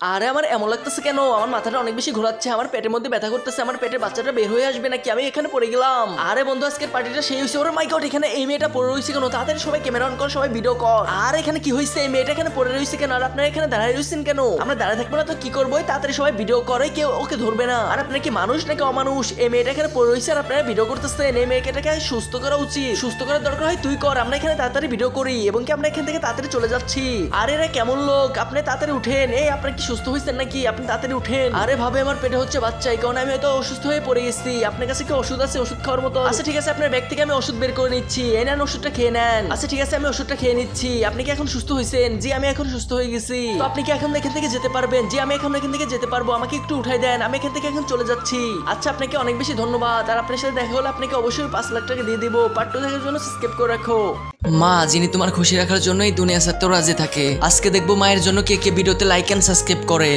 আরে আমার এমন লাগতেছে কেন? আমার মাথাটা অনেক বেশি ঘোরাচ্ছে, আমার পেটের মধ্যে ব্যথা করতেছে, আমার পেটের বাচ্চাটা বের হয়ে আসবে নাকি? আমি এখানে পড়ে গেলাম। আরে বন্ধু, আজকের পার্টিটা সেই হয়েছে। ওর মাই গড এখানে এই মেয়েটা পড়ে রয়েছে কেন? তাদের সবাই ক্যামেরা অন কর, সবাই ভিডিও কর। আর এখানে কি হয়েছে? এই মেয়েটা এখানে পড়ে রয়েছে কেন? আর আপনারা এখানে দাঁড়ায় রয়েছেন কেন? আমরা দাঁড়ায় থাকব না তো কি করব? তাড়াতাড়ি সবাই ভিডিও করে কেউ ওকে ধরবে না। আর আপনার কি মানুষ নাকি অমানুষ? এই মেয়েটা এখানে পড়ে রয়েছে আর আপনারা ভিডিও করতেছেন। এই মেয়েটাকে সুস্থ করা উচিত। সুস্থ করার দরকার হয়, তুই কর। আমরা এখানে তাড়াতাড়ি ভিডিও করি, এবং কি আমরা এখান থেকে তাড়াতাড়ি চলে যাচ্ছি। আর এরা কেমন লোক? আপনি তাড়াতাড়ি উঠেন। এই, আপনার কি সুস্থ হয়েছেন নাকি? আপনি তাড়াতাড়ি উঠেন। আরে ভাবে আমার পেটে হচ্ছে বাচ্চা এই কারণে আমি হয়তো অসুস্থ হয়ে পড়ে গেছি। আপনার কাছে কি ওষুধ আছে? ওষুধ খাওয়ার মতো আচ্ছা ঠিক আছে আপনার ব্যাগ থেকে আমি ওষুধ বের করে নিচ্ছি। এই নেন ওষুধটা খেয়ে নেন। আচ্ছা ঠিক আছে আমি ওষুধটা খেয়ে নিচ্ছি। আপনি কি এখন সুস্থ হয়েছেন জি আমি এখন সুস্থ হয়ে গেছি। তো আপনি কি এখন এখান থেকে যেতে পারবেন? জি আমি এখন এখান থেকে যেতে পারব। আমাকে একটু উঠাই দেন। আমি এখান থেকে এখন চলে যাচ্ছি। আচ্ছা আপনাকে অনেক বেশি ধন্যবাদ। আর আপনার সাথে দেখা হলে আপনাকে অবশ্যই পাঁচ লাখ টাকা দিয়ে দিব। পার্ট টু দেখার জন্য সাবস্ক্রাইব করে রাখো। মা যিনি তোমার খুশি রাখার জন্যই দুনিয়া সত্য রাজি থাকে। আজকে দেখব মায়ের জন্য কে কে ভিডিওতে লাইক এন্ড সাবস্ক্রাইব করে